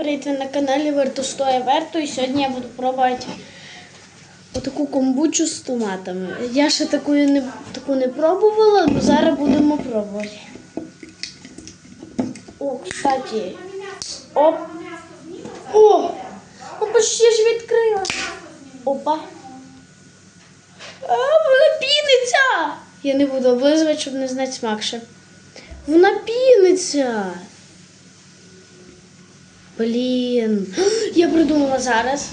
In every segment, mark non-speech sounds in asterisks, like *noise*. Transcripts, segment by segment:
привіт! На каналі Вертостоя Верто і сьогодні я буду пробувати отаку комбучу з томатами. Я ще таку не, таку не пробувала, але зараз будемо пробувати. О, кстати. Оп. О! Ну почти ж відкрила. Опа. А, вона піниться! Я не буду облизувати, щоб не знати смак ще. Вона піниться. Блін. *gasps* Я придумала зараз.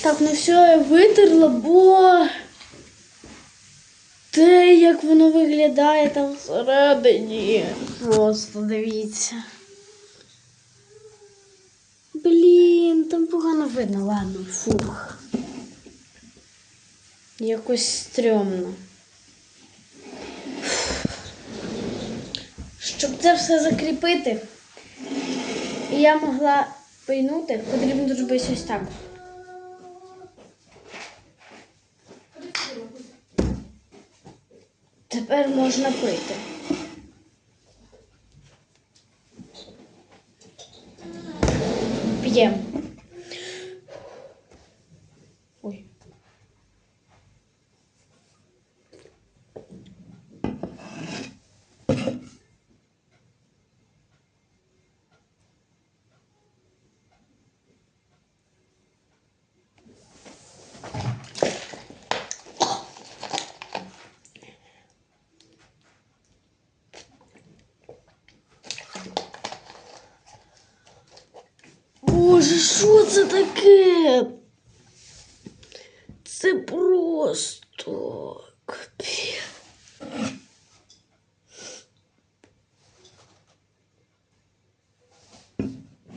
Так, ну все, я витерла, бо. Те, як воно виглядає там всередині. Просто дивіться. Блін, там погано видно, ладно, фух. Якось стрьомно. Щоб це все закріпити, і я могла пийнути, потрібно зробити ось так. Тепер можна пити. П'ємо. Ой. Боже, що це таке? Це просто капець.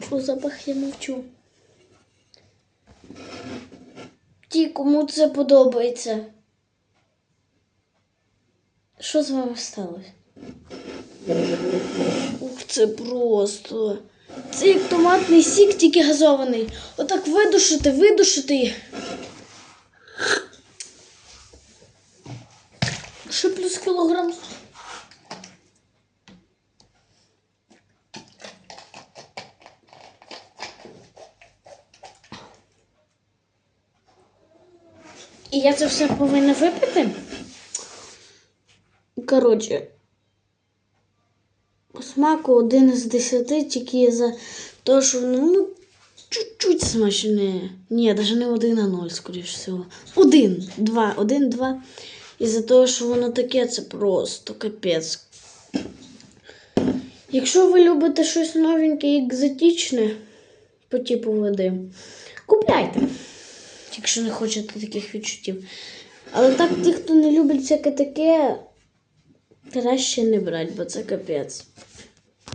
Про запах я мовчу. Ті, кому це подобається. Що з вами сталося? Ух, це просто. Це як томатний сік, тільки газований. Отак видушити, видушити. Ще плюс кілограм. І я це все повинна випити. Коротше, по смаку один з десяти, тільки за те, що воно ну, чуть-чуть смачне. Ні, навіть не один, а ноль, скоріш всього. Один, два, один, два. І за те, що воно таке, це просто капець. Якщо ви любите щось новеньке і екзотичне по типу води, купляйте. Якщо не хочете таких відчуттів. Але так, ті, хто не любить всяке таке, краще не брати, бо це капець.